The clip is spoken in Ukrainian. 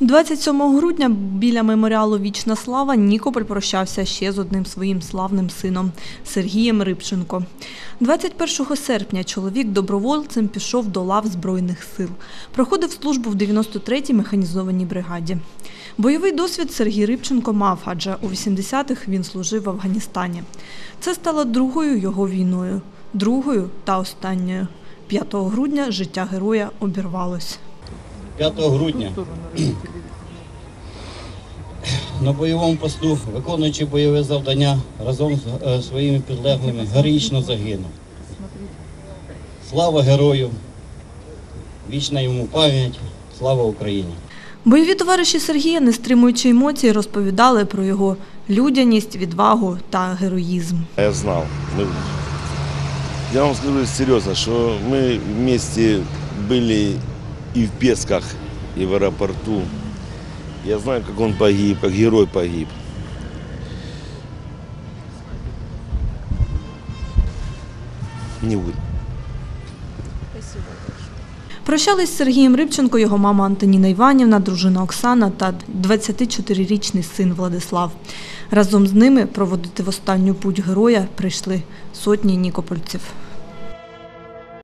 27 грудня біля меморіалу Вічна слава Нікополь прощався ще з одним своїм славним сином Сергієм Рибченко. 21 серпня чоловік добровольцем пішов до лав Збройних сил. Проходив службу в 93-й механізованій бригаді. Бойовий досвід Сергій Рибченко мав, адже у 80-х він служив в Афганістані. Це стало другою його війною, другою та останньою. 5 грудня життя героя обірвалось. 5 грудня на бойовому посту, виконуючи бойове завдання разом з е, своїми підлеглими, героїчно загинув. Слава герою! Вічна йому пам'ять, слава Україні! Бойові товариші Сергія, не стримуючи емоцій, розповідали про його людяність, відвагу та героїзм. Я знал. Мы- Я вам скажу серьезно, что мы вместе были и в Песках, и в аэропорту. Я знаю, как он погиб, как герой погиб. Не вы. Прощались з Сергієм Рибченко його мама Антоніна Іванівна, дружина Оксана та 24-річний син Владислав. Разом з ними проводити в останню путь героя прийшли сотні нікопольців.